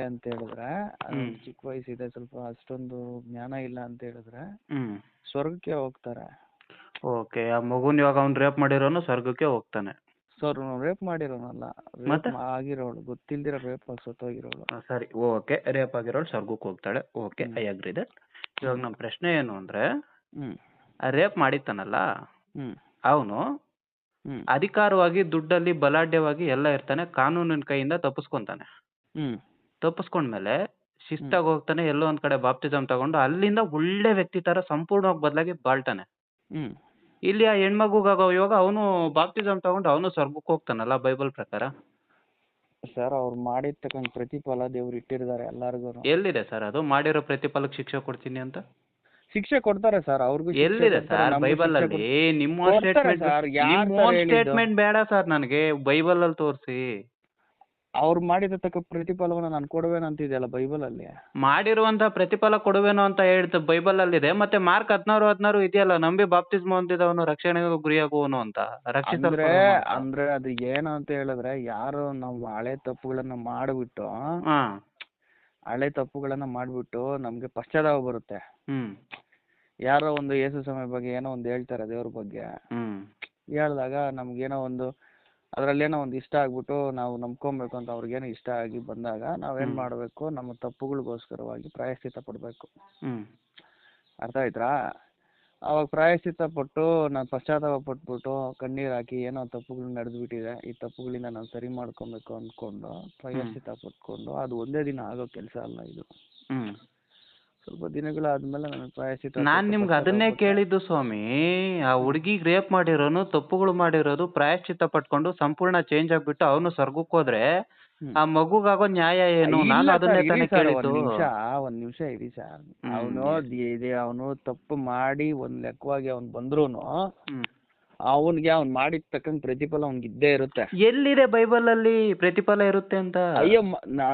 ಅಂತ ಹೇಳಿದ್ರೆ ಅದು ಹ್ಮ್. ಚಿಕ್ಕ ವಯಸ್ಸಿದೆ ಸ್ವಲ್ಪ ಅಷ್ಟೊಂದು ಜ್ಞಾನ ಇಲ್ಲ ಅಂತ ಹೇಳಿದ್ರೆ ಹ್ಮ್. ಸ್ವರ್ಗಕ್ಕೆ ಹೋಗ್ತಾರೆ. ಓಕೆ ಆ ಮಗುನ ಇವಾಗ ಅವ್ನು ರೇಪ್ ಮಾಡಿರೋನು ಸ್ವರ್ಗಕ್ಕೆ ಹೋಗ್ತಾನೆ. ಸರ್ ರೇಪ್ ಮಾಡಿರೋನಲ್ಲ ಮತ್ತೆ? ರೇಪ್ ಆಗಿರೋಳು ಗೊತ್ತಿಲ್ದಿರ ರೇಪ್ ಸತ್ತೋಗಿರೋಳು. ಆ, ಸರಿ ಓಕೆ ರೇಪ್ ಆಗಿರೋಳು ಸ್ವರ್ಗಕ್ಕೆ ಹೋಗ್ತಾಳೆ. ಓಕೆ. ಐ ಅಗ್ರಿ ಇದೆ ಇವಾಗ ನಮ್ಮ ಪ್ರಶ್ನೆ ಏನು ಅಂದ್ರೆ ಹ್ಮ್. ಆ ರೇಪ್ ಮಾಡಿತ್ತಾನಲ್ಲ ಹ್ಮ್. ಅವನು ಹ್ಮ್. ಅಧಿಕಾರವಾಗಿ ದುಡ್ಡಲ್ಲಿ ಬಲಾಢ್ಯವಾಗಿ ಎಲ್ಲ ಇರ್ತಾನೆ ಕಾನೂನಿನ ಕೈಯಿಂದ ತಪ್ಪಿಸ್ಕೊಂತಾನೆ. ಹ್ಮ್. ತಪ್ಪಿಸ್ಕೊಂಡ್ಮೇಲೆ ಶಿಸ್ತಾಗಿ ಹೋಗ್ತಾನೆ ಎಲ್ಲೋ ಒಂದ್ ಕಡೆ ಬಾಪ್ತಿಸಮ್ ತಗೊಂಡು ಅಲ್ಲಿಂದ ಒಳ್ಳೆ ವ್ಯಕ್ತಿ ತರ ಸಂಪೂರ್ಣವಾಗಿ ಬದಲಾಗಿ ಬಾಳ್ತಾನೆ. ಇಲ್ಲಿ ಆ ಹೆಣ್ಮಗುಗಾಗೋ ಇವಾಗ ಅವನು ಬಾಪ್ತಿಸಮ್ ತಗೊಂಡು ಅವನು ಸ್ವರ್ಗಕ್ಕೆ ಹೋಗ್ತಾನಲ್ಲ ಬೈಬಲ್ ಪ್ರಕಾರ? ಸರ್ ಅವ್ರು ಮಾಡಿರ್ತಕ್ಕಂಥ ಪ್ರತಿಫಲ ದೇವ್ರು ಇಟ್ಟಿರ್ತಾರೆ ಎಲ್ಲಾರ್ಗು ಎಲ್ಲಿದೆ ಸರ್ ಅದು? ಮಾಡಿರೋ ಪ್ರತಿಫಲಕ್ಕೆ ಶಿಕ್ಷೆ ಕೊಡ್ತೀನಿ ಅಂತ? ಶಿಕ್ಷೆ ಕೊಡ್ತಾರೆ ಸರ್ ಅವ್ರಿಗೂ ಎಲ್ಲಿದೆ ಸರ್? ಬೈಬಲ್ ಅಲ್ಲಿ ನಿಮ್ಮ ಸ್ಟೇಟ್ಮೆಂಟ್ sir, ನಿಮ್ಮ ಸ್ಟೇಟ್ಮೆಂಟ್ ಬೇಡ ಸರ್ ನನಗೆ ಬೈಬಲ್ ಅಲ್ಲಿ ತೋರಿಸಿ. ಅವ್ರು ಮಾಡಿದ ತಕ್ಕ ಪ್ರತಿಫಲವನ್ನ ನಾನು ಕೊಡುವೇನಂತಿದೆಯಲ್ಲ ಬೈಬಲ್ ಅಲ್ಲಿ ಮಾಡಿರುವಂತ ಪ್ರತಿಫಲ ಕೊಡುವೆನು ಅಂತ ಹೇಳ್ತ ಬೈಬಲ್ ಅಲ್ಲಿದೆ ಮತ್ತೆ ಮಾರ್ಕ್ ಹದಿನಾರು ಹದಿನಾರು ಇದೆಯಲ್ಲ ನಂಬಿ ಬಾಪ್ತಿಸ್ಮ ಹೊಂದಿದವನು ರಕ್ಷಣೆಗೂ ಗುರಿಯಾಗುವನು ಅಂತ ರಕ್ಷಿಸಿದ್ರೆ ಅಂದ್ರೆ ಅದು ಏನು ಅಂತ ಹೇಳಿದ್ರೆ ಯಾರು ನಾವು ಹಳೆ ತಪ್ಪುಗಳನ್ನ ಮಾಡಿಬಿಟ್ಟು ಹಳೆ ತಪ್ಪುಗಳನ್ನ ಮಾಡ್ಬಿಟ್ಟು ನಮ್ಗೆ ಪಶ್ಚಾತ್ತಾಪ ಬರುತ್ತೆ. ಹ್ಮ್. ಯಾರೋ ಒಂದು ಯೇಸು ಸಮಯ ಬಗ್ಗೆ ಏನೋ ಒಂದು ಹೇಳ್ತಾರೆ ದೇವ್ರ ಬಗ್ಗೆ. ಹ್ಮ್. ಹೇಳಿದಾಗ ನಮ್ಗೇನೋ ಒಂದು ಅದ್ರಲ್ಲೇನೋ ಒಂದು ಇಷ್ಟ ಆಗ್ಬಿಟ್ಟು ನಾವು ನಂಬ್ಕೊಬೇಕು ಅಂತ ಅವ್ರಿಗೇನೋ ಇಷ್ಟ ಆಗಿ ಬಂದಾಗ ನಾವೇನ್ ಮಾಡಬೇಕು ಮಾಡ್ಬೇಕು ನಮ್ಮ ತಪ್ಪುಗಳಿಗೋಸ್ಕರವಾಗಿ ಪ್ರಾಯಶ್ಚಿತ್ತ ಪಡ್ಬೇಕು. ಹ್ಮ್. ಅರ್ಥ ಆಯ್ತಾ ಅವಾಗ ಪ್ರಾಯಶ್ಚಿತ್ತ ಪಟ್ಟು ನಾನು ಪಶ್ಚಾತ್ತಾಪ ಪಟ್ಬಿಟ್ಟು ಕಣ್ಣೀರ್ ಹಾಕಿ ಏನೋ ತಪ್ಪುಗಳು ನಡೆದ್ಬಿಟ್ಟಿದೆ ಈ ತಪ್ಪುಗಳಿಂದ ನಾನು ಸರಿ ಮಾಡ್ಕೊಬೇಕು ಅನ್ಕೊಂಡು ಪ್ರಾಯಶ್ಚಿತ್ತ ಪಟ್ಕೊಂಡು ಅದು ಒಂದೇ ದಿನ ಆಗೋ ಕೆಲಸ ಅಲ್ಲ ಇದು. ಹ್ಮ್. ಸ್ವಲ್ಪ ದಿನಗಳಾದ್ಮೇಲೆ ನನಗೆ ಪ್ರಾಯಶ್ಚಿತ್ತ ನಾನ್ ನಿಮ್ಗ್ ಅದನ್ನೇ ಕೇಳಿದ್ದು ಸ್ವಾಮಿ ಆ ಹುಡುಗಿ ರೇಪ್ ಮಾಡಿರೋನು ತಪ್ಪುಗಳು ಮಾಡಿರೋದು ಪ್ರಾಯಶ್ಚಿತ್ತ ಪಟ್ಕೊಂಡು ಸಂಪೂರ್ಣ ಚೇಂಜ್ ಆಗ್ಬಿಟ್ಟು ಅವನು ಸ್ವರ್ಗಕ್ಕೆ ಹೋದ್ರೆ. ಆ ಮಗುಗಾಗೋ ನ್ಯಾಯ ಏನು ನಾನು ಅದನ್ನೇ ತಾನೇ ಕೇಳಿದ್ದು ಒಂದ್ ನಿಮಿಷ ಒಂದ್ ನಿಮಿಷ ಇರಿ ಸರ್ ಅವನು. ಅವನು ತಪ್ಪು ಮಾಡಿ ಒಂದ್ ಲೆಕ್ಕವಾಗಿ ಅವ್ನು ಬಂದ್ರೂನು. ಅವನ್ಗೆ ಅವ್ನ್ ಮಾಡಿದ ತಕ್ಕಂಗೆ ಪ್ರತಿಫಲ ಅವ್ನಿಗೆ ಇದ್ದೇ ಇರುತ್ತೆ. ಎಲ್ಲಿದೆ ಬೈಬಲ್ ಅಲ್ಲಿ ಪ್ರತಿಫಲ ಇರುತ್ತೆ ಅಂತ? ಅಯ್ಯೋ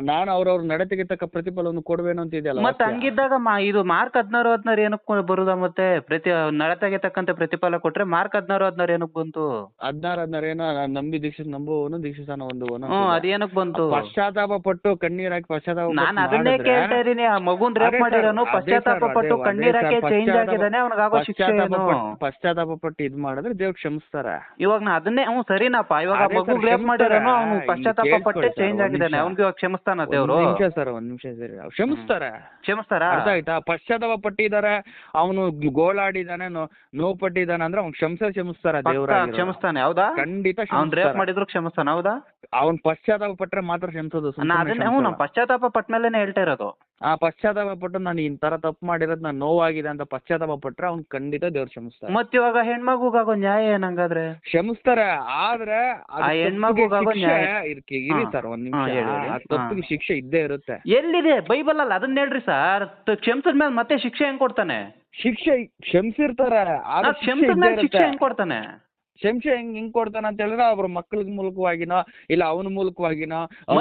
ನಾನು ಅವ್ರವ್ರ ನಡತೆಗೆ ತಕ್ಕ ಪ್ರತಿಫಲವನ್ನು ಕೊಡ್ಬೇನು ಅಂತ ಇದೆಯಲ್ಲ ಮತ್ತೆ. ಹಂಗಿದ್ದಾಗ ಮಾ ಇದು ಮಾರ್ಕ್ ಹದಿನಾರು ಹದಿನಾರು ಏನಕ್ಕೆ ಬರುದಾ ಮತ್ತೆ? ಪ್ರತಿ ನಡತೆಗೆ ತಕ್ಕಂತೆ ಪ್ರತಿಫಲ ಕೊಟ್ರೆ ಮಾರ್ಕ್ ಹದಿನಾರು ಹದಿನಾರು ಏನಕ್ಕೆ ಬಂತು? ಹದಿನಾರು ಹದಿನಾರು ಏನೋ ನಾನ್ ನಂಬಿ ದೀಕ್ಷಿತ ನಂಬುವನು ದೀಕ್ಷಿತಾನ ಹೊಂದುವನು ಹ್ಮ್ ಅದೇನಕ್ ಬಂತು? ಪಶ್ಚಾತ್ತಾಪ ಪಟ್ಟು ಕಣ್ಣೀರ್ ಹಾಕಿ ಪಶ್ಚಾತ್ತಾಪ ನಾನು ಅದನ್ನೇ ಮಾಡಿದ್ರೆ- ಕೇಳ್ತಾ ಇದೀನಿ ಆ ಮಗುನ್ ರೇಪ್ ಅದೇ sir, ಮಾಡಿರೋನು ಅದೇ ಪಶ್ಚಾತ್ತಾಪ sir, ಪಟ್ಟು ಅದೇ- ಕಣ್ಣೀರ್ ಹಾಕಿ sir, ಚೇಂಜ್ ಪಶ್ಚಾತ್ತಾಪ- ಅವನಿಗೆ ಆಗೋ ಶಿಕ್ಷೆ ಪಶ್ಚಾತ್ತಾಪ ಏನು? ಪಟ್ಟು- ಪಶ್ಚಾತ್ತಾಪ ಪಟ್ಟು ಇದ್ ಮಾಡಿದ್ರೆ ದೇವ್ರು ಕ್ಷಮಿಸ್ತಾರೆ. ಇವಾಗ ನಾ ಅದನ್ನೇ ಅವ್ನು ಸರಿನಪ್ಪ. ಇವಾಗ ಅದೇ ಮಗು sir, ರೇಪ್ ಮಾಡಿರೋನು ಅವ್ನು ಕ್ಷಮಿಸ್ತಾರೆ. ಪಶ್ಚಾತ್ತಾಪ ಪಟ್ಟೆ sir, ಚೇಂಜ್ ಒಂದ್ ಆಗಿದ್ದಾನೆ ನಿಮಿಷ. ಅವ್ನಿಗೆ ಇವಾಗ ಕ್ಷಮಿಸ್ತಾನ ಒಂದ್ ನಿಮಿಷ ಸರ್ ಒಂದ್ ನಿಮಿಷ ಸರಿ. ಕ್ಷಮಿಸ್ತಾರ. ಕ್ಷಮಿಸ್ತಾರ? ಅರ್ಥ ಆಯ್ತಾ? ಪಶ್ಚಾತ್ತಾಪ ಪಟ್ಟಿದ್ದಾರೆ. ಅವನು ಗೋಳಾಡಿದಾನೆ ನೋ ನೋವು ಪಟ್ಟಿದ್ದಾನೆ ಅಂದ್ರೆ ಅವ್ನು ಕ್ಷಮಿಸ ಕ್ಷಮಿಸ್ತಾರ ದೇವ್ರ ಕ್ಷಮಿಸ್ತಾನೆ ಹೌದಾ? ಖಂಡಿತ ಅವ್ನ್ ರೇಪ್ ಮಾಡಿದ್ರು ಕ್ಷಮಿಸ್ತಾನ ಹೌದಾ? ಅವ್ನ್ ಪಶ್ಚಾತ್ತಾಪ ಪಟ್ರೆ ಮಾತ್ರ ಕ್ಷಮಿಸೋದು ನಾ ಸುಮ್ನೆ ಅದನ್ನೇ ಹ್ಞೂ ಪಶ್ಚಾತ್ತಾಪ ಪಟ್ಮೇಲೆನೆ ಹೇಳ್ತಾ ಇರೋದು. ಆ ಪಶ್ಚಾತ್ತಾಪ ಪಟ್ಟು ನಾನು ಈ ತರ ತಪ್ಪು ಮಾಡಿರೋದು ನಾನು ನೋವಾಗಿದೆ ಅಂತ ಪಶ್ಚಾತ್ತಾಪ ಪಟ್ರೆ ಅವ್ನ್ ಖಂಡಿತ ದೇವ್ರು ಕ್ಷಮಿಸ್ತಾರೆ. ಮತ್ತೆ ಇವಾಗ ಹೆಣ್ಮಗುಗಾಗೋ ನ್ಯಾಯ ಏನಂಗಾದ್ರೆ? ಕ್ಷಮಿಸ್ತಾರೆ ಆದ್ರೆ ಅದ್ ಆ ತಪ್ಪಿಗೆ ಹೆಣ್ಮಗುಗಾಗೋ ನ್ಯಾಯ- ಇರ್ಕೆ- ಇರಿ ಹಾ. ಸರ್ ಒಂದ್ ಹಾ, ನಿಮಿಷ. ಹೇಳಿ, ಹೇಳಿ. ಆ ತಪ್ಪಿಗೆ ಶಿಕ್ಷೆ ಇದ್ದೇ ಇರುತ್ತೆ. ಎಲ್ಲಿದೆ? ಬೈಬಲ್ ಅಲ್ಲ ಅದನ್ನ ಹೇಳ್ರಿ ಸರ್. ಕ್ಷಮಿಸಿದ್ಮೇಲೆ ಮತ್ತೆ ಶಿಕ್ಷೆ ಹೆಂಗ್ ಕೊಡ್ತಾನೆ? ಶಿಕ್ಷೆ ಕ್ಷಮಿಸಿರ್ತಾರೆ ಆದ್ರೆ ಶಿಕ್ಷೆ ಇದ್ದೇ ಶಿಕ್ಷೆ ಇರುತ್ತೆ. ಹೆಂಗ್ ಕೊಡ್ತಾನೆ? ಶಿಕ್ಷೆ ಹೆಂಗ್ ಹಿಂಗ್ ಕೊಡ್ತಾನ ಅಂತ ಹೇಳಿದ್ರೆ ಅವ್ರ ಮಕ್ಕಳ ಮೂಲಕವಾಗಿನೋ ಇಲ್ಲ ಅವನ ಮೂಲಕವಾಗಿನೋ ಅವ್ನ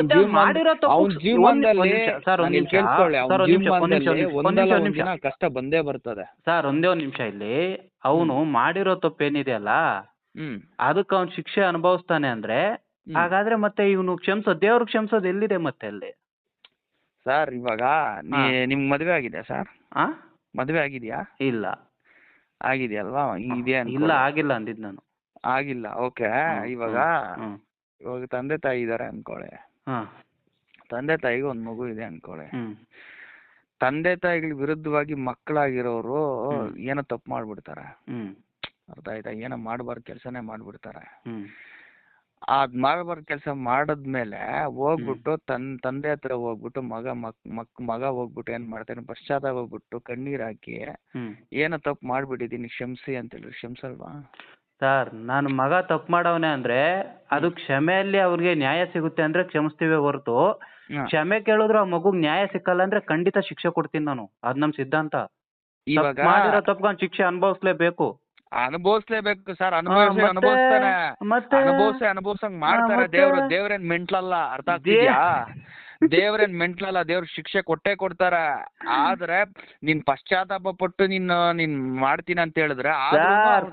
ಒಂದ್- ಜೀವನದಲ್ಲಿ ನಿಮಿಷ. ಕೇಳ್ಕೊಳ್ಳಿ ಅವ್ನ ಒಂದಲ್ಲ ಒಂದ್ ದಿನ ಕಷ್ಟ ಬಂದೇ ಬರ್ತದೆ. ಸರ್ ಒಂದೇ ಒಂದ್ ನಿಮಿಷ ಇಲ್ಲಿ. ಅವನು ಮಾಡಿರೋ ತಪ್ಪೇನಿದೆಯಲ್ಲ ಏನಿದೆಯಲ್ಲ ಅದಕ್ಕೆ ಅವ್ನ್ ಶಿಕ್ಷೆ ಅನುಭವಿಸ್ತಾನೆ ಅಂದ್ರೆ ಹಾಗಾದ್ರೆ ಮತ್ತೆ ಇವನು ಕ್ಷಮಿಸೋ ದೇವ್ರು ಕ್ಷಮಿಸೋದು ಎಲ್ಲಿದೆ ಮತ್ತೆ ಅಲ್ಲಿ? ಸರ್ ಇವಾಗ. ನಿಮ್ ಮದ್ವೆ ಆಗಿದೆ ಸರ್? ಆ? ಮದ್ವೆ ಆಗಿದ್ಯಾ? ಇಲ್ಲ. ಆಗಿದೆಯಲ್ವಾ? ಇದೆ ಇಲ್ಲ ಆಗಿಲ್ಲ ಅಂದಿದ್ ನಾನು. ಆಗಿಲ್ಲ. ಓಕೆ ಇವಾಗ ಇವಾಗ ತಂದೆ ತಾಯಿ ಇದಾರೆ ಅನ್ಕೊಳ್ಳಿ ತಂದೆ ತಾಯಿಗೆ ಒಂದ್ ಮಗು ಇದೆ ಅನ್ಕೊಳ್ಳಿ ತಂದೆ ತಾಯಿಗಳ ವಿರುದ್ಧವಾಗಿ ಮಕ್ಕಳಾಗಿರೋರು ಏನೋ ತಪ್ಪು ಮಾಡ್ಬಿಡ್ತಾರೆ. ಅರ್ಥ ಆಯ್ತಾ? ಏನೋ ಮಾಡಬಾರ್ದು ಕೆಲಸನೇ ಮಾಡ್ಬಿಡ್ತಾರೆ. ಅದ್ ಮಾಡಬಾರ್ದು ಕೆಲಸ ಮಾಡದ್ಮೇಲೆ ಹೋಗ್ಬಿಟ್ಟು ತನ್ ತಂದೆ ಹತ್ರ ಹೋಗ್ಬಿಟ್ಟು ಮಗ ಮಕ್ ಮಕ್ ಮಗ ಹೋಗ್ಬಿಟ್ಟು ಏನ್ ಮಾಡ್ತಾನೆ? ಪಶ್ಚಾತ್ತಾಪ ಹೋಗ್ಬಿಟ್ಟು ಕಣ್ಣೀರ್ ಹಾಕಿ ಏನೋ ತಪ್ಪು ಮಾಡ್ಬಿಟ್ಟಿದೀನಿ ಕ್ಷಮಿಸಿ ಅಂತ ಹೇಳಿ ಕ್ಷಮಿಸಲ್ವಾ? ಸರ್ ನಾನು ಮಗ ತಪ್ಪು ಮಾಡವನೆ ಅಂದ್ರೆ ಅದು ಕ್ಷಮೆಯಲ್ಲಿ ಅವ್ರಿಗೆ ನ್ಯಾಯ ಸಿಗುತ್ತೆ ಅಂದ್ರೆ ಕ್ಷಮಿಸ್ತೀವಿ ಹೊರತು. ಕ್ಷಮೆ ಕೇಳಿದ್ರು ಆ ಮಗುಗ್ ನ್ಯಾಯ ಸಿಕ್ಕಲ್ಲ ಅಂದ್ರೆ ಖಂಡಿತ ಶಿಕ್ಷೆ ಕೊಡ್ತೀನಿ ನಾನು. ಅದ್ ನಮ್ ಸಿದ್ಧಾಂತ. ಇವಾಗ ತಪ್ಪು ಮಾಡಿರೋ ಶಿಕ್ಷೆ ಅನುಭವಿಸ್ಲೇಬೇಕು. ಅನುಭವಿಸ್ಲೇಬೇಕು ಸರ್ ಅನುಭವಿಸಿ ಮತ್ತೆ- ಅನುಭವಿಸ್ತಾನೆ. ಮತ್ತೆ ಅನುಭವಿಸಿ ಅನುಭವಿಸಂಗ್ ಮಾಡ್ತಾರೆ ಮತ್ತೆ- ದೇವ್ರು ದೇವ್ರೇನ್ ಮೆಂಟ್ಲಲ್ಲ ಅರ್ಥ ಆಗ್ತಿದ್ಯಾ? ದೇವ್ರೇನ್ ಮೆಂಟ್ಲಲ್ಲ ದೇವ್ರ ಶಿಕ್ಷೆ ಕೊಟ್ಟೆ ಕೊಡ್ತಾರ. ಆದ್ರೆ ನೀನ್ ಪಶ್ಚಾತ್ತಾಪ ಪಟ್ಟು ನೀನ್ ನೀನ್ ಮಾಡ್ತೀನಿ ಅಂತ ಹೇಳಿದ್ರೆ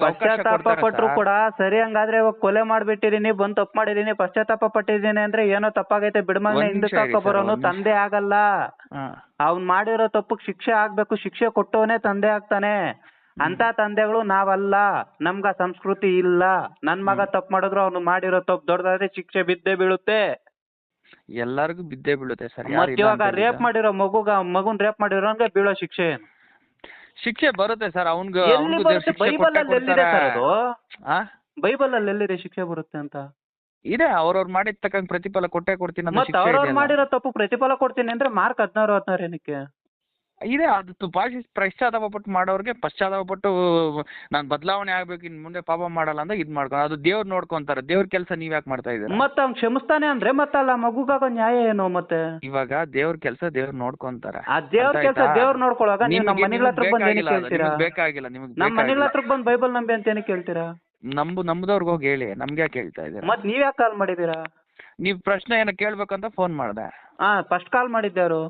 ಪಶ್ಚಾತ್ತಾಪ ಪಟ್ರು ಕೂಡ ಸರಿ ಹಂಗಾದ್ರೆ ಇವಾಗ ಕೊಲೆ ಮಾಡ್ಬಿಟ್ಟಿದೀನಿ ಬಂದ್ ತಪ್ಪು ಮಾಡಿದೀನಿ ಪಶ್ಚಾತ್ತಾಪ ಪಟ್ಟಿದೀನಿ ಅಂದ್ರೆ ಏನೋ ತಪ್ಪಾಗೈತೆ ಒಂದ್ ಹಿಂದಕ್ಕೆ ಬರೋನು ತಂದೆ ಆಗಲ್ಲ. ಅವ್ನ್ ಮಾಡಿರೋ ತಪ್ಪಕ್ ಶಿಕ್ಷೆ ಆಗ್ಬೇಕು ಶಿಕ್ಷೆ ಕೊಟ್ಟವನೇ ತಂದೆ ಆಗ್ತಾನೆ. ಅಂತ ತಂದೆಗಳು ನಾವಲ್ಲ ನಮ್ಗ ಸಂಸ್ಕೃತಿ ಇಲ್ಲ. ನನ್ ಮಗ ತಪ್ಪು ಮಾಡಿದ್ರು ಅವ್ನು ಮಾಡಿರೋ ತಪ್ಪು ದೊಡ್ಡದಾದ್ರೆ ಶಿಕ್ಷೆ ಬಿದ್ದೇ ಬೀಳುತ್ತೆ. ಎಲ್ಲರಿಗೂ ಬಿದ್ದೇ ಬೀಳುತ್ತೆ ಸರ್ ಮತ್ತೆ ಇವಾಗ ರೇಪ್ ಮಾಡಿರೋ ಮಗುಗ ಮಗುನ್ ರೇಪ್ ಮಾಡಿರೋನ್ಗೆ ಬೀಳೋ ಶಿಕ್ಷೆ ಏನು? ಶಿಕ್ಷೆ ಬರುತ್ತೆ ಸರ್ ಅವ್ನ್ಗ ಎಲ್ಲಿ ಬರುತ್ತೆ? ಬೈಬಲ್ ಅಲ್ಲಿ ಎಲ್ಲಿದೆ ಸರ್ ಅದು? ಆ? ಬೈಬಲ್ ಅಲ್ಲಿ ಎಲ್ಲಿದೆ ಶಿಕ್ಷೆ ಬರುತ್ತೆ ಅಂತ? ಇದೆ ಅವ್ರವ್ರು ಮಾಡಿದ ತಕ್ಕಂಗೆ ಪ್ರತಿಫಲ ಕೊಟ್ಟೇ ಕೊಡ್ತೀನಿ ಅನ್ನೋ ಮತ್ ಶಿಕ್ಷೆ ಅವ್ರವ್ರು. ಮಾಡಿರೋ ತಪ್ಪು ಪ್ರತಿಫಲ ಕೊಡ್ತೀನಿ ಅಂದ್ರೆ ಮಾರ್ಕ್ ಹದಿನಾರು ಹದಿನಾರು ಏನಕ್ಕೆ? ಇದೆ ಅದು ತು- ಪಾಶಿ ಪಶ್ಚಾತ್ತಾಪ ಪಟ್ಟು ಮಾಡೋರ್ಗೆ ಪಶ್ಚಾತ್ತಾಪ ಪಟ್ಟು ನಾನು ಬದಲಾವಣೆ ಆಗ್ಬೇಕು ಇನ್ ಮುಂದೆ ಪಾಪ ಮಾಡಲ್ಲ ಅಂತ ಇದ್ ಮಾಡ್ಕೊಂಡು ಅದು ದೇವ್ರು ನೋಡ್ಕೊಂತಾರೆ ದೇವ್ರ ಕೆಲಸ ನೀವ್ ಯಾಕೆ ಮಾಡ್ತಾ ಇದ್ದೀರಾ? ಮತ್ತ ಅವ್ನ್ ಕ್ಷಮಿಸ್ತಾನೆ ಅಂದ್ರೆ ಮತ್ತಲ್ಲ ಮಗುಗಾಗೋ ನ್ಯಾಯ ಏನು ಮತ್ತೆ? ಇವಾಗ ದೇವ್ರ ಕೆಲಸ ದೇವ್ರು ನೋಡ್ಕೊಂತಾರೆ. ಆ ದೇವ್ರ ಕೆಲಸ? ದೇವ್ರ ನೋಡ್ಕೊಳ್ಳೋವಾಗ ನೀವು ನಮ್ಮ ಮನೆಗಳ ಹತ್ರ ಬಂದು ಏನಕ್ಕೆ ಹೇಳ್ತೀರಾ ಬೇಕಾಗಿಲ್ಲ ನಿಮಗೆ ನಮ್ಮ ಮನೆಗಳ ಹತ್ರ ಬಂದು ಬೈಬಲ್ ನಂಬಿ ಅಂತ ಏನಕ್ಕೆ ಕೇಳ್ತೀರಾ? ನಂಬು ನಂಬುದವ್ರಿಗೆ ಹೋಗಿ ಹೇಳಿ ನಮ್ಗೆ ಯಾಕೆ ಹೇಳ್ತಾ ಇದ್ದೀರಾ? ಮತ್ತೆ ನೀವ್ ಯಾಕೆ ಕಾಲ್ ಮಾಡಿದೀರಾ ನೀವ್ ಪ್ರಶ್ನೆ ಏನೋ ಕೇಳ್ಬೇಕಂತ ಫೋನ್ ಮಾಡ್ದೆ. ಹಾ ಫಸ್ಟ್ ಕಾಲ್ ಮಾಡಿದ್ದಾರು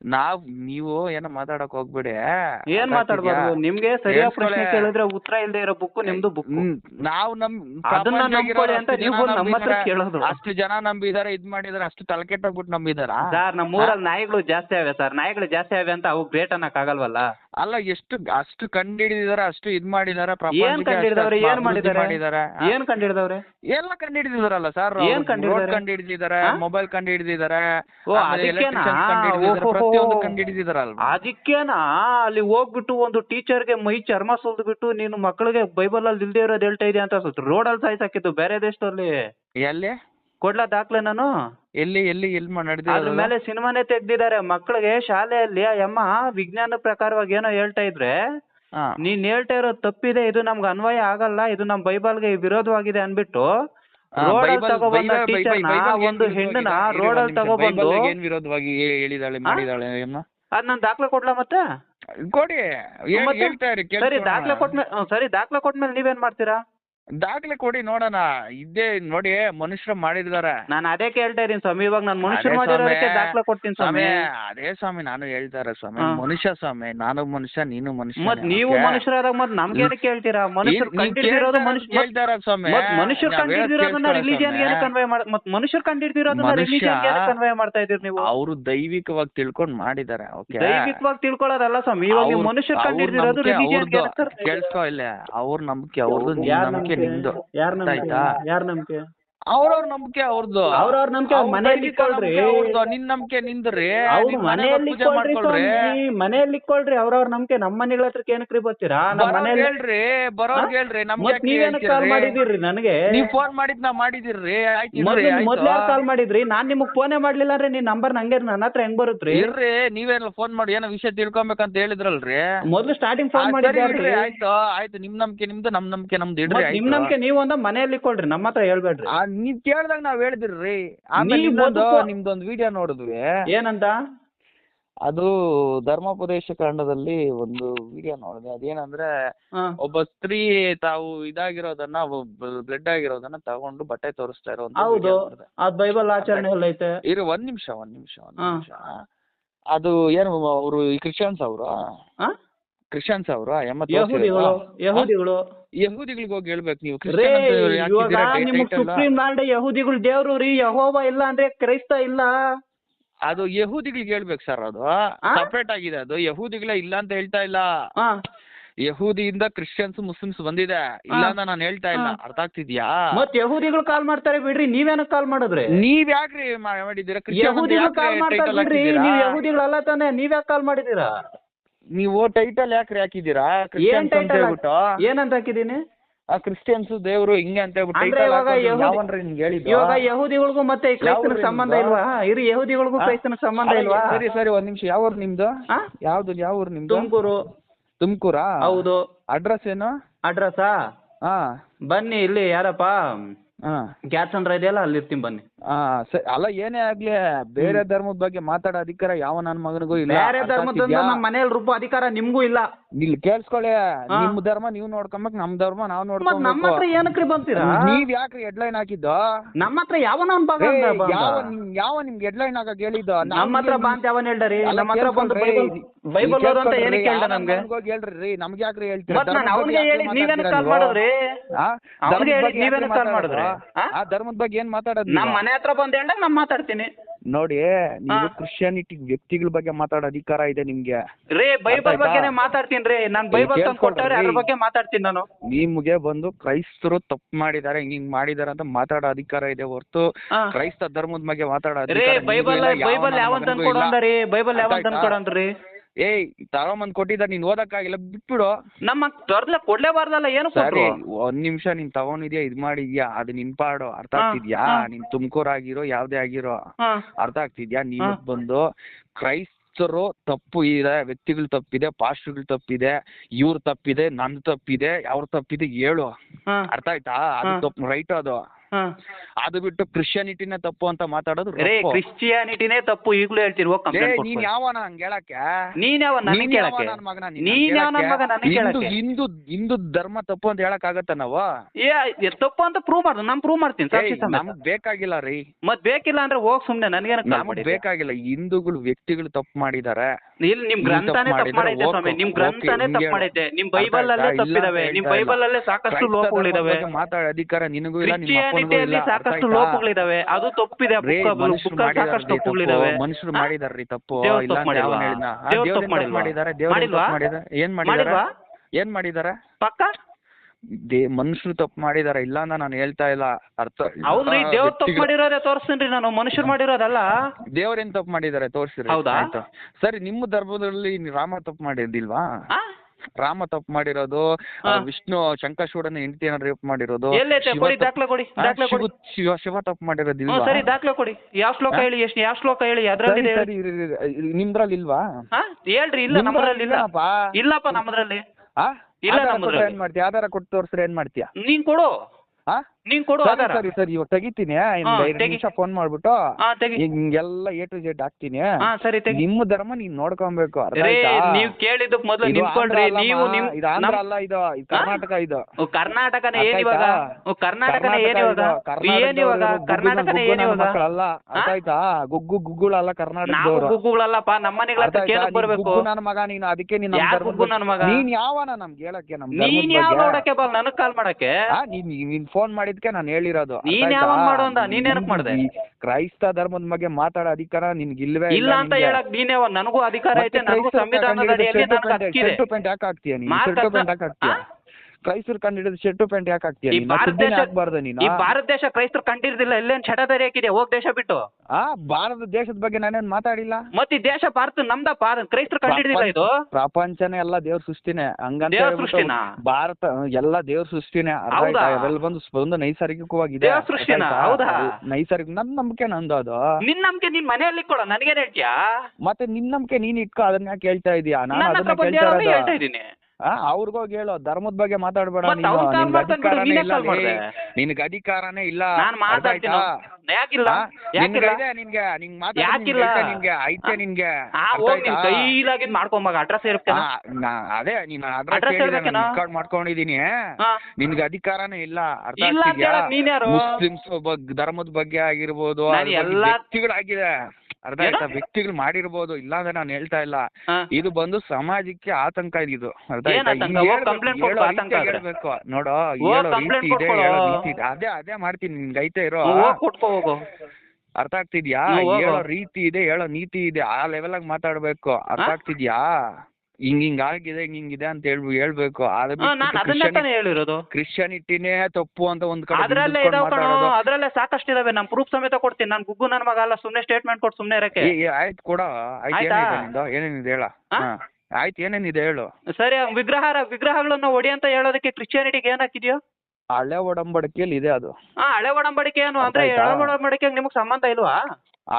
ನಾವ್ ನೀವು ಏನೋ ಮಾತಾಡಕ್ ಹೋಗ್ಬೇಡಿ. ಏನ್? ಮಾತಾಡ್ಬಾರ್ದು? ನಿಮ್ಗೆ ಸರಿಯಾದ ಪ್ರಶ್ನೆ ಕೇಳಿದ್ರೆ ಉತ್ತರ ಇಲ್ಲದೆ ಇರೋ ಬುಕ್ ನಿಮ್ದು ಬುಕ್ ನಾವು ನಮ್ ಅದನ್ನ ನಂಬ್ಕೊಳ್ಳಿ ಅಂತ ಅಷ್ಟು ನೀವು ಜನ ನಮ್ಮ ಹತ್ರ ನಂಬಿದಾರೆ, ಕೇಳೋದು. ಅಷ್ಟು ಜನ ನಂಬಿದಾರೆ ಇದ್ ಮಾಡಿದಾರೆ ಅಷ್ಟು ತಲೆ ಕೆಟ್ಟೋಗ್ಬಿಟ್ಟು ನಂಬಿದಾರ? ಸರ್ ನಮ್ಮ ಊರಲ್ಲಿ ನಾಯಿಗಳು ಜಾಸ್ತಿ ಆವೆ ಸರ್. ನಾಯಿಗಳು ಜಾಸ್ತಿ ಆವೆ ಅಂತ ಅವು ಗ್ರೇಟ್ ಅನ್ನಕ್ ಆಗಲ್ವಲ್ಲ? ಅಲ್ಲ ಎಷ್ಟು ಅಷ್ಟು ಕಂಡಿಡಿದಾರೆ ಅಷ್ಟು ಇದ್ ಮಾಡಿದಾರ ಏನ್ ಕಂಡು ಕಂಡಿಡಿದವ್ರೆ? ಏನ್ ಮಾಡಿದಾರೆ? ಏನ್ ಕಂಡಿಡಿದವ್ರೆ? ಎಲ್ಲ ಕಂಡಿಡಿದಾರಲ್ಲ ಸರ್. ಏನ್ ಕಂಡಿಡಿದಾರೆ? ಮೊಬೈಲ್ ಕಂಡಿಡಿದಿದ್ದಾರೆ ಓ, ಅದಕ್ಕೇನಾ? ಪ್ರತಿಯೊಂದು ಕಂಡಿಡಿದಿದಾರಲ್ವಾ ಅದಕ್ಕೇನಾ ಅಲ್ಲಿ ಹೋಗ್ಬಿಟ್ಟು ಒಂದು ಟೀಚರ್ಗೆ ಮೈ ಚರ್ಮ ಸುಲ್ದ್ಬಿಟ್ಟು ನೀನು ಮಕ್ಕಳಿಗೆ ಬೈಬಲ್ ಅಲ್ಲಿ ಇಲ್ದೇ ಇರೋದು ಹೇಳ್ತಾ ಇದೆಯಾ ಅಂತ ರೋಡಲ್ಲಿ ಸಾಯ್ಸಾಕಿತ್ತು ಬೇರೆ ದೇಶದಲ್ಲಿ. ಎಲ್ಲಿ? ಕೊಡ್ಲಾ ದಾಖಲೆ ನಾನು? ಎಲ್ಲಿ ಎಲ್ಲಿ ಎಲ್ಲಿ ಅದ್ರ ಮೇಲೆ ಸಿನಿಮಾನೇ ತೆಗ್ದಿದ್ದಾರೆ. ಮಕ್ಕಳಿಗೆ ಶಾಲೆಯಲ್ಲಿ ಅಮ್ಮ ವಿಜ್ಞಾನ ಪ್ರಕಾರವಾಗಿ ಏನೋ ಹೇಳ್ತಾ ಇದ್ರೆ ನೀನ್ ಹೇಳ್ತಾ ಇರೋದು ತಪ್ಪಿದೆ. ಇದು ನಮ್ಗೆ ಅನ್ವಯ ಆಗಲ್ಲ. ಇದು ನಮ್ ಬೈಬಲ್ಗೆ ವಿರೋಧವಾಗಿದೆ ಅನ್ಬಿಟ್ಟು ರೋಡಲ್ಲಿ ತಗೊಬಂದ ಟೀಚರ್ನ ಒಂದು? ಹೆಣ್ಣನ್ನ ರೋಡಲ್ಲಿ ತಗೊಬಂದು ಏನ್ ವಿರೋಧವಾಗಿ ಹೇಳಿದಾಳೆ ಮಾಡಿದಾಳೆ ಅಮ್ಮ ಅದ್ ನಾನ್ ದಾಖಲೆ ಕೊಡ್ಲಾ ಮತ್ತೆ? ಕೊಡಿ ಸರಿ. ದಾಖಲೆ ಕೊಟ್ಮೇಲೆ ಸರಿ ದಾಖಲೆ ಕೊಟ್ಮೇಲೆ ನೀವೇನ್ ಮಾಡ್ತೀರಾ? ದಾಖಲೆ ಕೊಡಿ ನೋಡೋಣ. ಇದ್ದೇ ನೋಡಿ ಮನುಷ್ಯರು ಮಾಡಿದ್ದಾರೆ. ನಾನು ಅದೇ ಕೇಳ್ತಾ ಇದೀನಿ ಸ್ವಾಮಿ. ಇವಾಗ ನಾನು ಮನುಷ್ಯರು ಮಾಡಿರೋದಕ್ಕೆ ದಾಖಲೆ ಕೊಡ್ತೀನಿ ಸ್ವಾಮಿ. ಅದೇ ಸ್ವಾಮಿ ನಾನು ಹೇಳ್ತಾರೆ ಸ್ವಾಮಿ. ಮನುಷ್ಯ ಸ್ವಾಮಿ ನಾನು ಮನುಷ್ಯ ನೀನು ಮನುಷ್ಯ. ಮತ್ ನೀವು ಮನುಷ್ಯರಾದಾಗ ಮತ್ ಏನಕ್ಕೆ ಹೇಳ್ತೀರಾ ಮನುಷ್ಯರು ಕಂಡಿಡಿದಿರೋದು ಮನುಷ್ಯ ಹೇಳ್ತಾರ ಸ್ವಾಮಿ? ಮತ್ತೆ ಮನುಷ್ಯರು ಕೇಳ್ಸ್ಕೊಳ್ಳಿ ರಿಲಿಜಿಯನ್ ಏನು ಕನ್ವೇ ಮಾಡ ಮತ್ ಮನುಷ್ಯರು ಕಂಡಿಡಿದಿರೋದನ್ನ ಮನುಷ್ಯ- ರಿಲಿಜಿಯನ್ ಏನು ಕನ್ವೆ ಮಾಡ್ತಾ ಇದೀರಿ ನೀವು? ಅವರು ದೈವಿಕವಾಗಿ ತಿಳ್ಕೊಂಡು ಮಾಡಿದ್ದಾರೆ ಓಕೆ? ದೈವಿಕವಾಗಿ ತಿಳ್ಕೊಳ್ಳೋದಲ್ಲ ಸ್ವಾಮಿ. ಇವಾಗ ನೀವು ಮನುಷ್ಯರು ಕಂಡಿಡಿದಿರೋದು ರಿಲಿಜಿಯನ್ ಕೇಳಿಸ್ಕೋ ಇಲ್ಲ. ಅವ್ರ ನಂಬಿಕೆ ಅವ್ರದ್ದು ನಂಬಿಕೆ ನಂಬಿಕೆ ನಿಮ್ದು ಯಾರ್ ನಂಬಿಕೆ ಆಯ್ತಾ? ಯಾರ್ ನಂಬಿಕೆ ಅವ್ರವ್ರ ನಂಬಿಕೆ ಅವ್ರದ್ದು ಅವ್ರವ್ರ ನಂಬಿಕೆ ಮನೆಯಲ್ಲಿ ಇಟ್ಕೊಳ್ರಿ. ನಿನ್ ನಂಬಿಕೆ ನಿಂದ್ರಿ. ಅವ್ರು ಮನೆಯಲ್ಲಿ ಮನೆಯಲ್ಲಿ ಇಟ್ಕೊಳ್ರಿ ಮನೆಯಲ್ಲಿ ಅವ್ರವ್ರ ನಂಬಿಕೆ. ನಮ್ಮ ಮನೆಗಳ ಹತ್ರಕ್ಕೆ ಏನಕ್ರಿ ಬರ್ತೀರಾ? ನಮ್ಮ ಮನೆಯಲ್ಲಿ ಹೇಳ್ರಿ ಬರೋರ್ಗ್ ಹೇಳ್ರಿ ನಮ್ಗೆ ನೀವೇನಕ್ಕೆ ಕಾಲ್ ಮಾಡಿದಿರಿ ನನಗೆ? ನೀವ್ ಫೋನ್ ಮಾಡಿದ್ ನಾ ಮಾಡಿದಿರ್ರಿ ಆಯ್ತು. ಮೊದ್ಲು ಯಾರು ಕಾಲ್ ಮಾಡಿದ್ರಿ? ನಾನ್ ನಿಮಗ್ ಫೋನೇ ಮಾಡ್ಲಿಲ್ಲ ಅಂದ್ರೆ ನಿನ್ ನಂಬರ್ ನಂಗೆ ನನ್ನ ಹತ್ರ ಹೆಂಗ್ ಬರುತ್ತ್ರಿ ಇರ್ರಿ ನೀವೇನ ಫೋನ್ ಮಾಡಿ ಏನೋ ವಿಷಯ ತಿಳ್ಕೊಬೇಕಂತ ಹೇಳಿದ್ರಲ್ರಿ. ಮೊದ್ಲು ಸ್ಟಾರ್ಟಿಂಗ್ ಫೋನ್ ಮಾಡಿದ್ರಿ ಆಯ್ತು. ಆಯ್ತು ನಿಮ್ ನಂಬಿಕೆ ನಿಮ್ದು ನಮ್ ನಂಬಿಕೆ ನಮ್ದು ಇಡ್ರಿ ನಿಮ್ ನಂಬಿಕೆ ನೀವು ಒಂದ ಮನೆಯಲ್ಲಿ ಇಟ್ಕೊಳ್ರಿ ನಮ್ಮ ಹತ್ರ ಹೇಳ್ಬೇಡ್ರಿ. ನೀವ್ ಕೇಳ್ದಾಗ ನಾವ್ ಹೇಳಿದಿರ್ರಿ. ಆಮೇಲೆ ನೀವ್ ನಿಮ್ದೊಂದು ವಿಡಿಯೋ ನೋಡಿದ್ವಿ ಏನಂತ? ಅದು ಧರ್ಮೋಪದೇಶ ಕಾಂಡದಲ್ಲಿ ಒಂದು ವಿಡಿಯೋ ನೋಡಿದೆ. ಅದೇನಂದ್ರೆ ಹಾ. ಒಬ್ಬ ಸ್ತ್ರೀ ತಾವು ಇದಾಗಿರೋದನ್ನ ಬ್ಲಡ್ ಆಗಿರೋದನ್ನ ತಗೊಂಡು ಬಟ್ಟೆ ತೋರಿಸ್ತಾ ಇರೋ ಹೌದು. ಅದ್ ಬೈಬಲ್ ಆಚರಣೆ ಎಲ್ಲ ಐತೆ. ಇರು ಒಂದ್ ನಿಮಿಷ ಒಂದ್ ನಿಮಿಷ ಒಂದ್ ಹಾ. ನಿಮಿಷ. ಅದು ಏನು ಅವರು ಕ್ರಿಶ್ಚಿಯನ್ಸ್ ಅವರು? ಆ? ಕ್ರಿಶ್ಚಿಯನ್ಸ್ ಅವರು? ಯಹೂದಿಗಳು ಯಹೂದಿಗಳು. ಯಹೂದಿಗಳಿಗೆ ಹೋಗಿ ಹೇಳ್ಬೇಕು ನೀವು. ರೇ ಕ್ರಿಶ್ಚಿಯನ್ ಅಂತ ಇವಾಗ ಹಾಕಿದ್ದೀರಾ ನಿಮಗ್? ಸುಪ್ರೀಂ ನಾಲ್ಡೆ ಯಹೂದಿಗಳು ದೇವ್ರು ರೀ ಯಹೋವ ಇಲ್ಲ ಅಂದ್ರೆ ಕ್ರೈಸ್ತ ಇಲ್ಲ? ಅದು ಯಹೂದಿಗಳಿಗೆ ಹೇಳ್ಬೇಕು ಸರ್ ಅದು. ಆ? ಸಪ್ರೇಟ್ ಆಗಿದೆ ಅದು. ಯಹೂದಿಗಳೇ ಇಲ್ಲ ಅಂತ ಹೇಳ್ತಾ ಇಲ್ಲ. ಹಾ ಯಹೂದಿಯಿಂದ ಕ್ರಿಶ್ಚಿಯನ್ಸ್ ಮುಸ್ಲಿಮ್ಸ್ ಬಂದಿದೆ. ಇಲ್ಲ ಅಂತ ನಾನು ಹೇಳ್ತಾ ಇಲ್ಲ. ಅರ್ಥ ಆಗ್ತಿದ್ಯಾ? ಮತ್ತೆ ಯಹೂದಿಗಳು ಕಾಲ್ ಮಾಡ್ತಾರೆ ಬಿಡ್ರಿ ನೀವೇನ ಕಾಲ್ ಮಾಡಿದ್ರೆ. ನೀವ್ ಯಾಕ್ರಿ ಮಾ- ಮಾಡಿದ್ದೀರಾ? ಯಹೂದಿಗಳು ಕಾಲ್ ಮಾಡ್ತಾರೆ ಬಿಡ್ರಿ? ನೀವ್ ಯಹೂದಿಗಳಲ್ಲ ತಾನೆ ನೀವ್ಯಾಕ್ ಕಾಲ್ ಮಾಡಿದೀರಾ ನೀವು ಟೈಟಲ್ ಯಾಕ್ರಿ ಹಾಕಿದ್ದೀರಾ? ಏನ್ ಕ್ರಿಶ್ಚಿಯನ್ಸ್ ಅಂತ ಹೇಳ್ಬಿಟ್ಟು. ಏನಂತ ಹಾಕಿದೀನಿ ಆ ಕ್ರಿಶ್ಚಿಯನ್ಸ್ ದೇವ್ರು ಹಿಂಗೆ ಅಂತ ಹೇಳ್ಬಿಟ್ಟು ಅಂದ್ರೆ ಟೈಟಲ್ ಇವಾಗ ಯಹೂದಿ- ಯಾವನ್ರಿ ನಿಮ್ಗೆ ಹೇಳಿದ್ದು? ಇವಾಗ ಯಹೂದಿಗಳಿಗೂ ಮತ್ತೆ ಕ್ರೈಸ್ತನ ಸಂಬಂಧ ಇಲ್ವಾ? ಇರಿ ಯಹೂದಿಗಳಿಗೂ? ಕ್ರೈಸ್ತನ ಸಂಬಂಧ ಅಲ್ಲ, ಇಲ್ವಾ? ಸರಿ ಸರಿ ಒಂದ್ ನಿಮಿಷ. ಯಾವ ಊರು ನಿಮ್ದು? ಆ? ಯಾವ್ದು ಯಾವ ಊರು ನಿಮ್ದು? ತುಮಕೂರು. ತುಮಕೂರಾ? ಹೌದು. ಅಡ್ರೆಸ್ ಏನು? ಅಡ್ರೆಸ್ಸಾ ಹಾ ಬನ್ನಿ ಇಲ್ಲಿ ಯಾರಪ್ಪ? ಹಾ ಗ್ಯಾಸ್ ಅಂದ್ರ ಇದೆಯಲ್ಲ ಅಲ್ಲಿ ಇರ್ತೀನಿ ಬನ್ನಿ. ಆ ಸರಿ ಅಲ್ಲ ಏನೇ ಆಗ್ಲಿ ಬೇರೆ ಧರ್ಮದ ಬಗ್ಗೆ ಮಾತಾಡೋ ಅಧಿಕಾರ ಯಾವ ನನ್ನ ಮಗನಿಗೂ ಇಲ್ಲ ಬೇರೆ ಅರ್ಥ ಆಗ್ತಿದ್ಯಾ? ನಮ್ಮ ಮನೇಲಿ ರುಬ್ಬೋ ಅಧಿಕಾರ ನಿಮ್ಗೂ ಇಲ್ಲ ಇಲ್ಲಿ ಕೇಳಿಸ್ಕೊಳ್ಳಿ ನಿಮ್ ಧರ್ಮ ನೀವ್ ನೋಡ್ಕೊಬೇಕು ನಮ್ ಧರ್ಮ ನಾವ್ ಮತ್ ನಮ್ಮ ಹತ್ರ ಏನಕ್ರಿ ಬಂತೀರಾ ನೀವ್ ಯಾಕ್ರಿ ಹೆಡ್ಲೈನ್ ಹಾಕಿದ್ದು ನಮ್ಮ ಹತ್ರ ಯಾವನ ಒಂದ್ ಭಾಗ ಏ, ಅಂತ ಬಂದ. ಯಾವ ನಿಮ್- ಯಾವ ನಿಮ್ಗೆ ಹೆಡ್ಲೈನ್ ಹಾಕಕ್ ಹೇಳಿದ್ದು ನಮ್ಮ ಹತ್ರ ಬಾ ಅಂತ ಯಾವನ್ ಹೇಳ್ದಾರಿ ನಮ್ಮ ಹತ್ರ ಬಂದು ಬೈಬಲ್ ಬೈಬಲ್ ಓದು ಅಂತ ಏನಕ್ಕೆ ಹೇಳ್ದ ನಮ್ಗೆ ಹೇಳ್ರಿ ನಮ್ಗೆ ಯಾಕ್ರಿ ಹೇಳ್ತೀರಾ ಮತ್ ನಾನು ಧರ್ಮದ್ ಬಗ್ಗೆ ಅವ್ನಿಗೆ ಯಾಕ್ರಿ ಹೇಳಿ ಮಾತಾಡ್ತೀರಾ ಕಾಲ್ ನೀವು? ಮಾಡಿದ್ರಿ ಆ? ಅವ್ನಿಗೆ ಧರ್ಮದ್ ಹೇಳಿ ಬಗ್ಗೆ ನೀವೇನಕ್ ಯಾಕ್ರಿ ಕಾಲ್ ಮಾಡಿದ್ರಿ? ಮಾತಾಡೋದು? ಆ? ಆ ಧರ್ಮದ ಬಗ್ಗೆ ಏನ್ ಮಾತಾಡೋದು ನಮ್ಮ ನೀವು? ಮನೆ ಹತ್ರ ಬಂದ್ ಹೇಳ್ದಾಗ ನಾನ್ ಮಾತಾಡ್ತೀನಿ ನೋಡಿ ನೀವು. ಕ್ರಿಶ್ಚಿಯಾನಿಟಿ ವ್ಯಕ್ತಿಗಳ ಬಗ್ಗೆ ಮಾತಾಡೋ ಅಧಿಕಾರ ಇದೆ ನಿಮ್ಗೆ ರೇ ಬೈಬಲ್? ಬಗ್ಗೆನೇ ಮಾತಾಡ್ತೀನಿ ರೀ ನಾನ್ ಬೈಬಲ್ ತಂದ್. ಕೊಟ್ಟವ್ರೆ ಅದ್ರ ಬಗ್ಗೆ ಮಾತಾಡ್ತೀನಿ ನಾನು ನಿಮ್ಗೆ ಬಂದು ಕ್ರೈಸ್ತರು ತಪ್ಪು ಮಾಡಿದ್ದಾರೆ ಹಿಂಗ್ ಹಿಂಗ್ ಮಾಡಿದಾರೆ ಅಂತ ಮಾತಾಡೋ ಅಧಿಕಾರ ಇದೆ ಹೊರತು. ಕ್ರೈಸ್ತ ಧರ್ಮದ ಬಗ್ಗೆ ಮಾತಾಡೋ ರೀ ಬೈಬಲ್ ಬೈಬಲ್ ನನ್ನ ಯಾವನ್ ತಂದು ಮಗನಿಗೂ ಕೊಡಂದ್ರಿ ಬೈಬಲ್ ಯಾವನ್ ಅರ್ಥ ತಂದು ಆಯ್ತಾ? ಕೊಡಂದ್ರಿ ಏಯ್ ತಗೊಂಬಂದ್ ಕೊಟ್ಟಿದ್ದ ನೀನ್ ಓದಕ್ಕಾಗಿಲ್ಲ ಬಿಟ್ಬಿಡು. ನಮ್ಮ ದೊಡ್ಲ ಕೊಡ್ಲೇಬಾರ್ದಲ್ಲ ಏನು ಸರಿ ಕೊಟ್ರು? ಒಂದ್ ನಿಮಿಷ ನೀನ್ ತಗೊಂಡಿದ್ಯಾ ಇದ್ ಮಾಡಿದ್ಯಾ ಅದು ನಿನ್ ಪಾಡು ಅರ್ಥ ಹಾ, ಆಗ್ತಿದ್ಯಾ? ಹಾ. ನೀನ್ ತುಮಕೂರು ಆಗಿರೋ ಯಾವ್ದೇ ಆಗಿರೋ ಹಾ. ಅರ್ಥ ಆಗ್ತಿದ್ಯಾ? ನೀನು ಹಾ. ಬಂದು ಕ್ರೈಸ್ತರು ತಪ್ಪು ಇದೆ ವ್ಯಕ್ತಿಗಳು ತಪ್ಪಿದೆ ಪಾಸ್ಟರ್ಗಳು ತಪ್ಪಿದೆ ಇವ್ರ ತಪ್ಪಿದೆ ನಂದು ತಪ್ಪಿದೆ ಅವ್ರ ತಪ್ಪಿದೆ ಹೇಳು. ಹಾ. ಅರ್ಥ ಆಯ್ತಾ? ಅದು ಹಾ. ತಪ್ಪು ರೈಟ್ ಅದು. ಅದು ಬಿಟ್ಟು ಕ್ರಿಶ್ಚಿಯಾನಿಟಿನೇ ತಪ್ಪು ಅಂತ ಮಾತಾಡೋದು ರೇ ತಪ್ಪು. ಕ್ರಿಶ್ಚಿಯಾನಿಟಿನೇ ತಪ್ಪು ಈಗಲೂ ಹೇಳ್ತೀರಿ ನೀನ್ ಯಾವ ನಂಗೆ ಹೇಳಕ್ಕೆ? ನೀನ್ ಯಾವ ನನಗೆ ಹೇಳಕ್ಕೆ ನೀನ್ ಯಾವ ಮಗ ನನಗೆ ಹಿಂದೂ ಕೇಳಕ್ಕೆ. ಹಿಂದೂ ಹಿಂದೂ ಧರ್ಮ ತಪ್ಪು ಅಂತ ಹೇಳಕ್ ಆಗತ್ತ ನಾವು? ಏ ತಪ್ಪು ಅಂತ ಪ್ರೂವ್ ಮಾಡ್ದು ನಾನ್ ಪ್ರೂವ್ ಮಾಡ್ತೀನಿ ಸಮೇತ ಬೇಕಾಗಿಲ್ಲ ರೀ. ಮತ್ ಬೇಕಿಲ್ಲ ಅಂದ್ರೆ ಹೋಗ್ ಸುಮ್ನೆ ನನ್ಗೇನ ನಮಗ್? ಬೇಕಾಗಿಲ್ಲ ಹಿಂದೂಗಳು ವ್ಯಕ್ತಿಗಳು ತಪ್ಪು ಮಾಡಿದಾರೆ. ಇಲ್ಲಿ ನಿಮ್ ಗ್ರಂಥನೇ ತಪ್ಪು ಮಾಡೈತೆ ಸ್ವಾಮಿ ನಿಮ್ ಗ್ರಂಥನೇ ತಪ್ಪು. ಮಾಡೈತೆ ನಿಮ್ ಬೈಬಲ್ ಅಲ್ಲೇ ತಪ್ಪಿದಾವೆ ನಿಮ್ ಬೈಬಲ್ ಅಲ್ಲೇ ಸಾಕಷ್ಟು ಲೋಪಗಳಿದಾವೆ. ಮಾತಾಡೋ ಅಧಿಕಾರ ನಿನಗೂ ಇಲ್ಲ ನಿಮ್ಮ ಕ್ರಿಶ್ಚಿಯಾನಿಟಿಯಲ್ಲಿ ಸಾಕಷ್ಟು? ಲೋಪಗಳಿದಾವೆ ಅದು ತಪ್ಪಿದೆ ಬುಕ್ ಸಾಕಷ್ಟು ತಪ್ಪು. ತಪ್ಪುಗಳಿದಾವೆ ಮನುಷ್ಯರು ಮಾಡಿದಾರ್ರಿ ತಪ್ಪು. ಮಾಡಿದಾರೆ ಏನ್ ಮಾಡಿದಾರೆ? ಏನ್ ಮಾಡಿದಾರೆ? ಪಕ್ಕ? ದೇ ಮನುಷ್ಯರು ತಪ್ಪು ಮಾಡಿದಾರೆ. ಇಲ್ಲ ಅಂತ ನಾನು ಹೇಳ್ತಾ ಇಲ್ಲ. ಅರ್ಥ ಹೌದ್ರಿ ದೇವ್ರ ತಪ್ಪು ಮಾಡಿರೋದೆ ತೋರಿಸ್ತೀನಿ ನಾನು. ಮನುಷ್ಯರು ಮಾಡಿರೋದಲ್ಲ? ದೇವ್ರೇನ್ ತಪ್ಪು ಮಾಡಿದಾರೆ? ತೋರ್ಸಿರಿ. ಹೌದಾ? ಸರಿ ನಿಮ್ಮ ಧರ್ಮದಲ್ಲಿ ರಾಮ ತಪ್ಪು ಮಾಡಿದ್ದಿಲ್ವಾ? ರಾಮ ತಪ್ಪು ಮಾಡಿರೋದು ಹಾ. ವಿಷ್ಣು ಶಂಕರಶೂಡನ ಹೆಂಡತಿಯನ್ನ ರೇಪ್ ಮಾಡಿರೋದು ಎಲ್ಲೈತೆ ಶಿವ ಕೊಡಿ ತಪ್ಪು- ದಾಖಲೆ ಕೊಡಿ ದಾಖಲೆ ಕೊಡಿ ಶಿವ ಶಿವ ತಪ್ಪು ಮಾಡಿರೋದಿಲ್ವಾ ಹ್ಞೂ ಸರಿ ದಾಖಲೆ ಕೊಡಿ ಯಾವ ಶ್ಲೋಕ ಹೇಳಿ ಎಷ್ಟು ಯಾವ ಶ್ಲೋಕ ಹೇಳಿ ಸರಿ ಅದ್ರಲ್ಲಿ ಸರಿ ಇರಿ, ಇರಿ, ಇರಿ. ನಿಮ್ದ್ರಲ್ಲಿ ಇಲ್ವಾ ಹಾ ಹೇಳ್ರಿ ಇಲ್ಲ ನಮ್ಮದ್ರಲ್ಲಿ ಇಲ್ಲ ಇಲ್ಲಪ್ಪ. ಇಲ್ಲಪ್ಪ ನಮ್ಮದ್ರಲ್ಲಿ ಆ? ಇಲ್ಲ ಆಧಾರ ನಮ್ಮದ್ರಲ್ಲಿ. ಏನ್ ಮಾಡ್ತೀಯ ಆಧಾರ ಕೊಟ್ಟು ತೋರಿಸ್ರೆ ಏನ್ ಮಾಡ್ತೀಯ ನೀನ್ ಕೊಡು ಆ? ನೀನ್ ಕೊಡು ಸರಿ ಆಧಾರ. ಸರಿ ಸರಿ ಇವಾಗ ತೆಗಿತೀನಿ ಹಾ, ಒಂದ್ ಐದು ತೆಗಿ. ನಿಮಿಷ ಫೋನ್ ಮಾಡ್ಬಿಟ್ಟು ಹಾ ತೆಗಿ. ಹಿಂಗೆಲ್ಲ ಎ ಟು ಜೆಡ್ ಹಾಕ್ತೀನಿ. ಹಾ ಸರಿ ತೆಗಿ. ನಿಮ್ಮ ಧರ್ಮ ನೀನ್ ನೋಡ್ಕೊಬೇಕು ಅರ್ಥ ರೇ ಆಯ್ತಾ? ನೀವ್ ಕೇಳಿದ್ದಕ್ ಮೊದ್ಲು ಇದು ನಿಂತ್ಕೊಳ್ರಿ ಆಂಧ್ರ ನೀವು ನಿಮ್ ಇದು ಆಂಧ್ರ ನಮ್- ಅಲ್ಲ ಇದು ಇದು ಕರ್ನಾಟಕ ಇದು. ಓ, ಕರ್ನಾಟಕನೇ ಅರ್ಥ ಏನ್ ಇವಾಗ? ಆಯ್ತಾ? ಓ, ಕರ್ನಾಟಕನೇ ಕರ್ನಾಟಕ ಏನ್ ಇವಾಗ ಏನ್ ಇವಾಗ? ಕರ್ನಾಟಕನೇ ಗುಗ್ಗು ಏನ್ ಇವಾಗ? ಮಕ್ಕಳಲ್ಲ ಅರ್ಥ? ಆಯ್ತಾ? ಗುಗ್ಗು ಗುಗ್ಗುಳಲ್ಲ ನಾವು ಕರ್ನಾಟಕದವ್ರು ಗುಗ್ಗುಗಳಲ್ಲಪ್ಪ ನಮ್ಮ ಮನೆಗಳ ಹತ್ರ ಕೇಳಕ್ ಬರ್ಬೇಕು. ನನ್ನ ಮಗ ನೀನು ಅದಕ್ಕೆ ನೀನ್ ನಮ್ ಯಾ ಧರ್ಮದ ಗುಗ್ಗು ಬಗ್ಗೆ- ನನ್ನ ಮಗ? ನೀನ್ ಯಾವನ ನಮ್ಗೆ ಹೇಳಕ್ಕೆ ನಮ್ ನೀನ್ ಯಾವ ಬಗ್ಗೆ? ನೋಡಕ್ಕೆ ಬಾ ನನಗ್ ಕಾಲ್ ಮಾಡಕ್ಕೆ? ಆ, ನೀನ್ ನೀನ್ ಫೋನ್ ಮಾಡಿದ್ಕೆ ನಾನು ಹೇಳಿರೋದು ನೀನ್ ಮಾಡೋ ಯಾವನ್ ಮಾಡು ಅಂದ? ನೀನ್ ಏನಕ್ ಮಾಡ್ದೆ? ಈ ಕ್ರೈಸ್ತ ಧರ್ಮದ ಬಗ್ಗೆ ಮಾತಾಡೋ ಅಧಿಕಾರ ನಿನ್ಗೆ ಇಲ್ವೇ ಇಲ್ಲ ಅಂತ ನಿನ್ಗೆ. ಹೇಳಕ್ ನೀನೇ ಒಂದ್ ನನಗೂ ಅಧಿಕಾರ ಮತ್ತೆ ಐತೆ ನನಗೂ ಕ್ರೈಸ್ತರು ಸಂವಿಧಾನದ ಅಡಿಯಲ್ಲಿ ನನಗೆ ಹಕ್ಕಿದೆ ಯಾಕೆ ಹಾಕ್ತೀಯ ನೀನು ಮಾರ್ಕ್ ಶರ್ಟು ಹಾಕ್ಸ- ಯಾಕೆ ಹಾಕ್ತೀಯ? ಕ್ರೈಸ್ತರು ಕಂಡಿಡಿದ ಶರ್ಟು ಪ್ಯಾಂಟ್ ಯಾಕೆ ಹಾಕ್ತೀಯ ಈ ಭಾರತ ದೇಶ ಹಾಕ್ಬಾರ್ದು ನೀನು ಈ ಭಾರತ ದೇಶ ಕ್ರೈಸ್ತರ್ ಕಂಡಿರ್ದಿಲ್ಲ ಎಲ್ಲೇನ್ ಚಟದಾರಿ ಹಾಕಿದೆ ಹೋಗ್ ದೇಶ ಬಿಟ್ಟು. ಆ ಭಾರತ ದೇಶದ ಬಗ್ಗೆ ನಾನೇನ್ ಮಾತಾಡಿಲ್ಲ. ಮತ್ತೆ ಈ ದೇಶ ಭಾರತ ನಮ್ದ ಭಾರತ ಕ್ರೈಸ್ತರ್ ಕಂಡಿಡಿದಿಲ್ಲ ಇದು? ಪ್ರಪಂಚನೇ ಎಲ್ಲ ದೇವ್ರ ಸೃಷ್ಟಿನೇ. ಹಂಗಂತ ದೇವ್ರ ಹೇಳ್ಬಿಟ್ಟು ಸೃಷ್ಟಿನಾ? ಭಾರತ ಎಲ್ಲ ದೇವ್ರ ಸೃಷ್ಟಿನೇ. ಅರ್ಥ ಹೌದಾ? ಆಯ್ತಾ? ಅವೆಲ್ಲ ಬಂದು ಒಂದು ನೈಸರ್ಗಿಕವಾಗಿದೆ. ದೇವ್ರ ಸೃಷ್ಟಿನಾ? ಅರ್ಥ ಆಯ್ತಾ? ಹೌದಾ? ಅದು ನೈಸರ್ಗಿಕ ನನ್ ನಂಬಿಕೆ ನಂದು ಅದು. ನಿನ್ ನಂಬಿಕೆ ನಿನ್ ಮನೆಯಲ್ಲಿ ಕೊಡ ನನಗೇನ್ ಹೇಳ್ತೀಯಾ? ಮತ್ತೆ ನಿನ್ ನಂಬಿಕೆ ನೀನ್ ಇಟ್ಕೋ ಅದನ್ನ ಯಾಕೆ ಹೇಳ್ತಾ ಇದೀಯಾ? ನಾನು ನನ್ನ ಅದನ್ನ ಕೇಳ್ತಾ ಹೇಳ್ತಾ ಇರೋದು. ಇದೀನಿ ಅವ್ರಿಗೋಗಿ ಹೇಳು ಧರ್ಮದ ಬಗ್ಗೆ ಮಾತಾಡ್ಬೇಡ ಮತ್ತೆ ನೀನು ನಿನ್ಗೆ ಅಧಿಕಾರನೇ ನೀನೇ ಇಲ್ಲ ಕಾಲ್ ಮಾಡ್ದೆ. ನಿನ್ಗೆ ಅಧಿಕಾರನೇ ಇಲ್ಲ ನಾನ್ ಅರ್ಥ ಮಾತಾಡ್ತೀನಿ ಆಯ್ತಾ? ಯಾಕಿಲ್ಲ ಯಾಕಿಲ್ಲ ನಿನ್ಗೆ ಇದೆ ನಿನ್ಗೆ ನಿಂಗ್ ಯಾಕಿಲ್ಲ? ಐತೆ ನಿನ್ಗೆ ಐತೆ ನಿನ್ಗೆ ಆ ಅರ್ಥ ಹೋಗ್ ನಿನ್ ಆಯ್ತಾ? ಕೈಲಾಗಿದ್ ಮಾಡ್ಕೊಂಬಾಗ ಅಡ್ರೆಸ್ ಆ, ನಾ- ಅದೇ ನೀನ್ Address ಅಡ್ರೆಸ್ ಹೇಳ್ಬೇಕೇನೋ? ರೆಕಾರ್ಡ್ ಮಾಡ್ಕೊಂಡಿದೀನಿ ಹಾ. ನಿನ್ಗೆ ಅಧಿಕಾರನೇ ಇಲ್ಲ ಅರ್ಥ ಇಲ್ಲ ಅಂತ ಆಗ್ತಿದ್ಯಾ? ಹೇಳಕ್ ನೀನ್ಯಾರು? ಮುಸ್ಲಿಮ್ಸ್ ಧರ್ಮದ ಬಗ್ಗೆ ಆಗಿರ್ಬೋದು ನಾನ್ ಅದ್ರ ಬಗ್ಗೆ ಎಲ್ಲಾ- ವ್ಯಕ್ತಿಗಳಾಗಿದೆ ಏನು? ಆಯ್ತಾ? ವ್ಯಕ್ತಿಗಳು ಮಾಡಿರ್ಬೋದು ಇಲ್ಲ ಅಂದ್ರೆ ನಾನು ಹೇಳ್ತಾ ಇಲ್ಲ. ಇದು ಬಂದು ಸಮಾಜಕ್ಕೆ ಆತಂಕ ಇದು. ಅರ್ಧ ಹೇಳ್ಬೇಕು, ನೋಡೋ ಹೇಳೋ ರೀತಿ ಇದೆ ಹೇಳೋ ನೀತಿ ಇದೆ. ಅದೇ ಅದೇ ಮಾಡ್ತೀನಿ ನಿನ್ಗೆ ಐತೆ ಇರೋ. ಅರ್ಥ ಆಗ್ತಿದ್ಯಾ? ಹೇಳೋ ರೀತಿ ಇದೆ ಹೇಳೋ ನೀತಿ ಇದೆ. ಆ ಲೆವೆಲ್ ಆಗಿ ಮಾತಾಡ್ಬೇಕು. ಅರ್ಥ ಆಗ್ತಿದ್ಯಾ? ಹಿಂಗ್ ಹಿಂಗ್ ಆಗಿದೆ ಹಿಂಗ್ ಹಿಂಗಿದೆ ಅಂತ ಹೇಳ್ಬಿ ಹೇಳ್ಬೇಕು. ಆದ್ರೆ ನಾನು ನಾನ್ ಅದನ್ನ ತಾನೇ ಹೇಳಿರೋದು. ಕ್ರಿಶ್ಚಿಯಾನಿಟಿನೇ ತಪ್ಪು ಅಂತ ಒಂದ್ ಕಡೆ ಅದ್ರಲ್ಲೇ ಇದಾವ ಕಣೋ. ಅದ್ರಲ್ಲೇ ಸಾಕಷ್ಟು ಇದಾವೆ. ನಮ್ ಪ್ರೂಫ್ ಸಮೇತ ಕೊಡ್ತೀನಿ. ನಾನು ಗುಗ್ಗು ನನ್ ಮಗ ಅಲ್ಲ ಸುಮ್ಮನೆ ಸ್ಟೇಟ್ಮೆಂಟ್ ಕೊಟ್ಟು ಸುಮ್ನೆ ಇರಕ್ಕೆ. ಆಯ್ತು ಕೊಡ. ಆಯ್ತು? ಏನಿದೆ ನಿಂದು? ಏನೇನಿದೆ ಹೇಳ. ಆಯ್ತು ಏನೇನಿದೆ ಹೇಳು. ಸರಿ ವಿಗ್ರಹ ವಿಗ್ರಹಗಳನ್ನ ಒಡಿ ಅಂತ ಹೇಳೋದಕ್ಕೆ ಕ್ರಿಶ್ಚಿಯಾನಿಟಿಗೆ ಏನ್ ಹಾಕಿದ್ಯೋ ಹಳೆ ಒಡಂಬಡಿಕೆಯಲ್ಲಿ ಇದೆ ಅದು. ಆ ಹಳೆ ಒಡಂಬಡಿಕೆ ಏನು? ಅಂದ್ರೆ? ಹಳೆ ಒಡಂಬಡಿಕೆಗೆ ನಿಮಗೆ ಸಂಬಂಧ ಇಲ್ವಾ?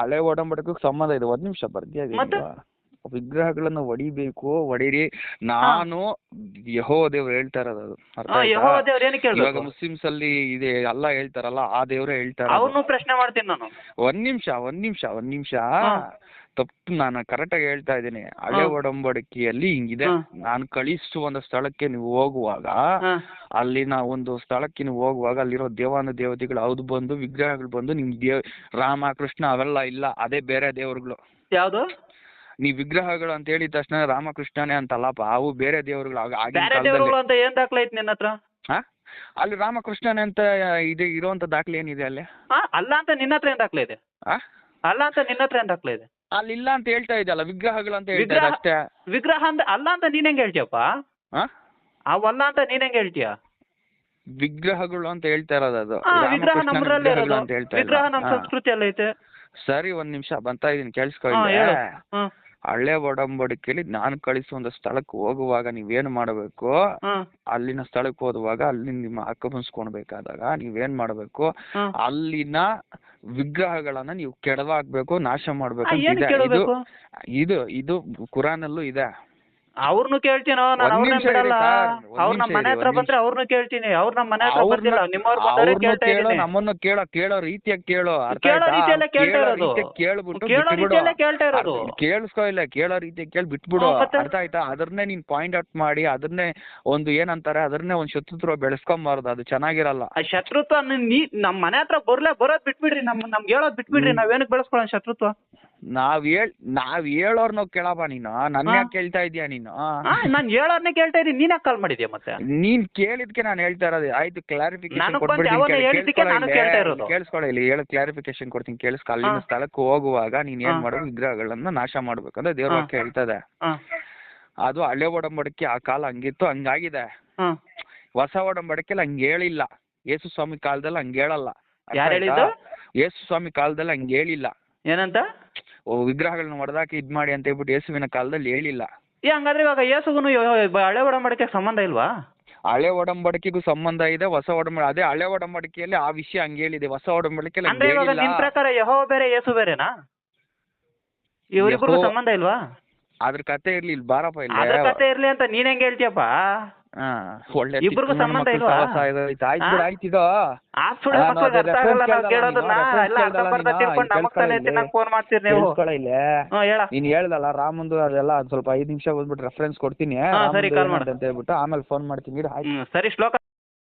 ಹಳೆ ಒಡಂಬಡಿಕೆಗೆ ಸಂಬಂಧ ಇದೆ. ಒಂದ್ ನಿಮಿಷ ಬರ್ತೀಯ ಮತ್ತೆ? ವಿಗ್ರಹಗಳನ್ನ ಹೊಡಿಬೇಕು ಹೊಡಿರಿ ನಾನು ಯಹೋ ದೇವ್ರು ಹೇಳ್ತಾ ಇರೋದು ಅದು ಅರ್ಥ ಆಯ್ತಾ? ಇವಾಗ ಮುಸ್ಲಿಮ್ಸ್ ಅಲ್ಲಿ ಇದೆ ಅಲ್ಲ ಹೇಳ್ತಾರಲ್ಲ ಆ ದೇವ್ರೇ ಹೇಳ್ತಾರ ಅವ್ರನ್ನೂ ಪ್ರಶ್ನೆ ಮಾಡ್ತೀನಿ ನಾನು. ಒಂದ್ ನಿಮಿಷ ಒಂದ್ ನಿಮಿಷ ಒಂದ್ ನಿಮಿಷ. ತಪ್ಪು ನಾನು ಕರೆಕ್ಟ್ ಆಗಿ ಹೇಳ್ತಾ ಇದ್ದೀನಿ. ಹಳೆ. ಒಡಂಬಡಿಕೆಯಲ್ಲಿ ಹಿಂಗಿದೆ. ಹಾ. ನಾನು ಕಳಿಸುವ ಒಂದು ಸ್ಥಳಕ್ಕೆ ನೀವು ಹೋಗುವಾಗ ಹಾ. ಅಲ್ಲಿನ ಒಂದು ಸ್ಥಳಕ್ಕೆ ನೀವು ಹೋಗುವಾಗ ಅಲ್ಲಿರೋ ದೇವಾನ ದೇವತೆಗಳು ಅವ್ದು ಬಂದು ವಿಗ್ರಹಗಳು ಬಂದು ನಿಮ್ ದೇವ್ ರಾಮ ಕೃಷ್ಣ ಅವೆಲ್ಲ ಇಲ್ಲ ಅದೇ ಬೇರೆ ದೇವರುಗಳು. ಯಾವ್ದು? ನೀವ್ ವಿಗ್ರಹಗಳು ಅಂತ ಹೇಳಿದ ತಕ್ಷಣ ರಾಮಕೃಷ್ಣನೇ ಅಂತಲ್ಲಪ್ಪ ಅವು ಬೇರೆ ದೇವರುಗಳು ಆಗ- ಆಗಿನ ಬೇರೆ ಕಾಲದಲ್ಲಿ ಅಂತ ಏನ್ ದಾಖಲೆ ಐತಿ ನಿನ್ನ ಹತ್ರ? ಹಾ? ಅಲ್ಲಿ ರಾಮಕೃಷ್ಣನೇ ಅಂತ ಇದೆ ಇರುವಂತ ದಾಖಲೆ ಏನಿದೆ ಅಲ್ಲಿ? ಹಾ ಅಲ್ಲ ಅಂತ ನಿನ್ನ ಹತ್ರ ಏನ್ ದಾಖಲೆ ಇದೆ? ಆ? ಅಲ್ಲ ಅಂತ ನಿನ್ನ ಹತ್ರ ಏನ್ ದಾಖಲೆ ಇದೆ? ಅಲ್ಲಿ ಇಲ್ಲ ಅಂತ ಹೇಳ್ತಾ ಇದೆಯಲ್ಲ ವಿಗ್ರಹಗಳು ಅಂತ ಹೇಳ್ತಾ ಇದೆ ವಿಗ್ರಹ- ಅಷ್ಟೇ. ವಿಗ್ರಹ ಅಂತ ಅಲ್ಲ ಅಂತ ನೀನ್ ಹೆಂಗ್ ಹೇಳ್ತೀಯಪ್ಪ? ಹಾ ಅವಲ್ಲ ಅಂತ ನೀನ್ ಹೆಂಗ್ ಹೇಳ್ತೀಯ? ವಿಗ್ರಹಗಳು ಅಂತ ಹೇಳ್ತಾ ಇರೋದು ಅದು. ವಿಗ್ರಹ ರಾಮಕೃಷ್ಣನ ನಮ್ಮದ್ರಲ್ಲೇ ವಿಗ್ರಹಗಳು ಇರೋದು. ಅಂತ ಹೇಳ್ತಾ ಇಲ್ಲ. ವಿಗ್ರಹ ನಮ್ಮ ಸಂಸ್ಕೃತಿ ಸಂಸ್ಕೃತಿಯಲ್ಲಿ ಐತೆ. ಸರಿ ಒಂದ್ ನಿಮಿಷ ಬಂತಾ ಇದೀನಿ ಕೇಳಿಸ್ಕೊ ಹಾ ಹೇಳು. ಹಾ. ಹಳೆ ಒಡಂಬಡಿಕೆಯಲ್ಲಿ ನಾನು ಒಂದು ಸ್ಥಳಕ್ಕೆ ಹೋಗುವಾಗ ನೀವೇನ್ ಮಾಡಬೇಕು ಅಲ್ಲಿನ ಸ್ಥಳಕ್ಕೆ ಹೋಗುವಾಗ ಅಲ್ಲಿ ನಿಮ್ಮ ಆಕ್ರಮಿಸ್ಕೊಳ್ಬೇಕಾದಾಗ ನೀವೇನ್ ಮಾಡಬೇಕು ಅಲ್ಲಿನ ವಿಗ್ರಹಗಳನ್ನ ನೀವು ಕೆಡವಾಕ್ಬೇಕು ನಾಶ ಮಾಡ್ಬೇಕು ಅಂತ ಇದೆ. ಇದು ಇದು ಇದು ಕುರಾನಲ್ಲೂ ಇದೆ. ಅವ್ರನ್ನು ಕೇಳ್ತೀನೋ ನಾನು ಒಂದ್ ಅವ್ರನ್ನ ನಿಮಿಷ ಇರಿ ಬಿಡಲ್ಲ ಸರ್, ಒಂದ್ ಅವ್ರು ನಮ್ಮ ನಿಮಿಷ ಮನೆ ಇರಿ, ಹತ್ರ ಒಂದ್ ಬಂದ್ರೆ ಅವ್ರನ್ನು ಕೇಳ್ತೀನಿ ಅವ್ರ ನಮ್ಮ ಮನೆ ಹತ್ರ ಬರ್ತಿಲ್ಲ ನಿಮ್ಮವ್ರು ಬಂದವ್ರೆ ಕೇಳ್ತಾ ಕೇಳೋ ನಮ್ಮನ್ನು ಕೇಳೋ ಕೇಳೋ ರೀತಿಯಾಗಿ ಕೇಳೋ ಅರ್ಥ ಕೇಳೋ ಆಯ್ತಾ? ರೀತಿಯಲ್ಲೇ ಕೇಳ್ತಾ ಕೇಳೋ ಇರೋದು. ರೀತಿಯಾಗಿ ಕೇಳ್ಬಿಟ್ಟು ಕೇಳೋ ಬಿಟ್ಬಿಡು. ರೀತಿಯಲ್ಲೇ ಕೇಳ್ತಾ ಇರೋದು. ಅರ್ಥ- ಕೇಳಿಸ್ಕೊ ಇಲ್ಲ ಕೇಳೋ ರೀತಿಯಾಗಿ ಕೇಳಿ ಬಿಟ್ಬಿಡು ಹ್ಮ್, ಮತ್ತೆ? ಅರ್ಥ ಆಯ್ತಾ ಅದನ್ನೇ ನೀನ್ ಪಾಯಿಂಟ್ ಔಟ್ ಮಾಡಿ ಅದನ್ನೇ ಒಂದು ಏನಂತಾರೆ ಅದನ್ನೇ ಒಂದು ಶತ್ರುತ್ವ ಬೆಳೆಸ್ಕೊಂಬಾರ್ದು ಅದು ಚೆನ್ನಾಗಿರಲ್ಲ ಆ ಶತ್ರುತ್ವ ನೀ- ನಮ್ ನಮ್ಮ ಮನೆ ಹತ್ರ ಬರ್ಲೇ ಬರೋದ್ ಬಿಟ್ಬಿಡ್ರಿ ನಮ್ ನಮ್ಗೆ ಹೇಳೋದ್ ಬಿಟ್ಬಿಡ್ರಿ ನಾವೇನಕ್ ಬೆಳೆಸ್ಕೊಳ್ಳೋಣ ಶತ್ರುತ್ವ ನಾವ್ ಹೇಳ್ ನಾವ್ ಹೇಳೋರ್ನ ಕೇಳಪ್ಪ ನೀನು. ನನ್ನ. ಯಾಕೆ ಕೇಳ್ತಾ ಇದೀಯ ನೀನು? ನಾನು ಹೇಳೋರ್ನೇ ಕೇಳ್ತಾ ಇದೀನಿ ನೀನ್ ಕಾಲ್ ಮಾಡಿದ್ಯಾ ಮತ್ತೆ? ನೀನ್ ಕೇಳಿದ್ಕೆ ನಾನು ಹೇಳ್ತಾ ಇರೋದು. ಆಯ್ತು ಕ್ಲಾರಿಫಿಕೇಶನ್. ಕೇಳಿಸ್ಕೊಳ್ಳಿ ಇಲ್ಲಿ. ಹೇಳೋ ಕ್ಲಾರಿಫಿಕೇಶನ್ ಕೊಡ್ತೀನಿ. ಕೇಳಿಸ್ಕೊ. ಅಲ್ಲಿನ ಸ್ಥಳಕ್ಕೆ ಹೋಗುವಾಗ ನೀನ್ ಏನ್ ಮಾಡೋದು? ಮಾಡಬೇಕು ವಿಗ್ರಹಗಳನ್ನ ನಾಶ ಮಾಡ್ಬೇಕಂದ್ರೆ ದೇವ್ರ. ವಾಕ್ಯ ಹೇಳ್ತದೆ. ಅದು ಹಳೆ ಒಡಂಬಡಿಕೆ ಆ ಕಾಲ ಹಂಗಿತ್ತು ಹಂಗಾಗಿದೆ. ಹೊಸ ಒಡಂಬಡಿಕೆಲಿ ಹಂಗ ಹೇಳಿಲ್ಲ. ಯೇಸು ಸ್ವಾಮಿ ಕಾಲದಲ್ಲಿ ಹಂಗ ಹೇಳಲ್ಲ. ಯೇಸು ಸ್ವಾಮಿ ಕಾಲದಲ್ಲಿ ಹಂಗ ಹೇಳಿಲ್ಲ. ಏನಂತ? ವಿಗ್ರಹಗಳನ್ನ ಹೊಡೆದಾಕಿ ಇದ್ ಮಾಡಿ ಅಂತ ಹೇಳ್ಬಿಟ್ಟು ಯೇಸುವಿನ ಕಾಲದಲ್ಲಿ ಹೇಳಿಲ್ಲ. ಏ ಹಂಗಾದ್ರೆ ಇವಾಗ ಯೇಸುಗುನು ಹಳೆ ಒಡಂಬಡಿಕೆ ಸಂಬಂಧ ಇಲ್ವಾ? ಹಳೆ ಒಡಂಬಡಿಕೆಗೂ ಸಂಬಂಧ ಇದೆ ಹೊಸ ಒಡಂಬಡಿ ಅದೇ ಹಳೆ ಒಡಂಬಡಿಕೆಯಲ್ಲಿ ಆ ವಿಷಯ ಹಂಗೆ ಹೇಳಿದೆ ಹೊಸ ಒಡಂಬಡಿಕೆಯಲ್ಲಿ ಹಂಗ್ ಅಂದ್ರೆ ಇವಾಗ ನಿಮ್ ಪ್ರಕಾರ ಯಹೋ ಬೇರೆ ಯೇಸು ಬೇರೆನಾ? ಇವ್ರಿಬ್ರಿಗೂ ಸಂಬಂಧ ಇಲ್ವಾ? ಅದ್ರ ಕತೆ ಇರ್ಲಿ ಇಲ್ಲಿ ಬಾರಪ್ಪ ಅದ್ರ ಇಲ್ಲಿ ಕತೆ ಇರ್ಲಿ ಅಂತ ನೀನ್ ಹೆಂಗ್ ಹೇಳ್ತೀಯಪ್ಪ? ಹಾ. ಒಳ್ಳೆ ಇಬ್ರಿಗೂ ಸಂಬಂಧ ಇಲ್ವಾ? ಸಹವಾಸ ಆಯ್ತು. ಆಯ್ತು ಬಿಡು ಆ? ಆಯ್ತು ಇದು. ಆ ಸುಳ್ಳು ನಾನು ಮಕ್ಳಿಗೆ ಅದೇ ಅರ್ಥ ಆಗಲ್ಲ reference ನಾವು ಕೇಳ್ದಲ್ಲ ಕೇಳೋದನ್ನ ಎಲ್ಲ ಅರ್ಧ ಕೇಳ್ದಲ್ಲ ತಿಳ್ಕೊಂಡು ಇಲ್ಲಿ ನಮಗ್ ತಲೆ ಕೇಳ್ಸ್ಕೊಳ್ಳಿ ಫೋನ್ ಮಾಡ್ತೀರಿ ನೀವು. ಕೇಳಿಸ್ಕೊಳ್ಳ ಇಲ್ಲಿ. ಹ್ಮ್ ಹೇಳ. ನೀನ್ ಹೇಳ್ದಲ್ಲ ರಾಮಂದು ಅದೆಲ್ಲ ಒಂದ್ ಸ್ವಲ್ಪ ಐದ್ ನಿಮಿಷ ಬಂದ್ಬಿಟ್ಟು ರೆಫರೆನ್ಸ್ ಕೊಡ್ತೀನಿ. ಹಾ, ಸರಿ, ರಾಮಂದು call ಮಾಡು. ಏನಂತ ಹೇಳ್ಬಿಟ್ಟು ಆಮೇಲೆ ಫೋನ್ ಮಾಡ್ತೀನಿ ಇರು, ಆಯ್ತು. ಹ್ಮ್ ಸರಿ ಶ್ಲೋಕ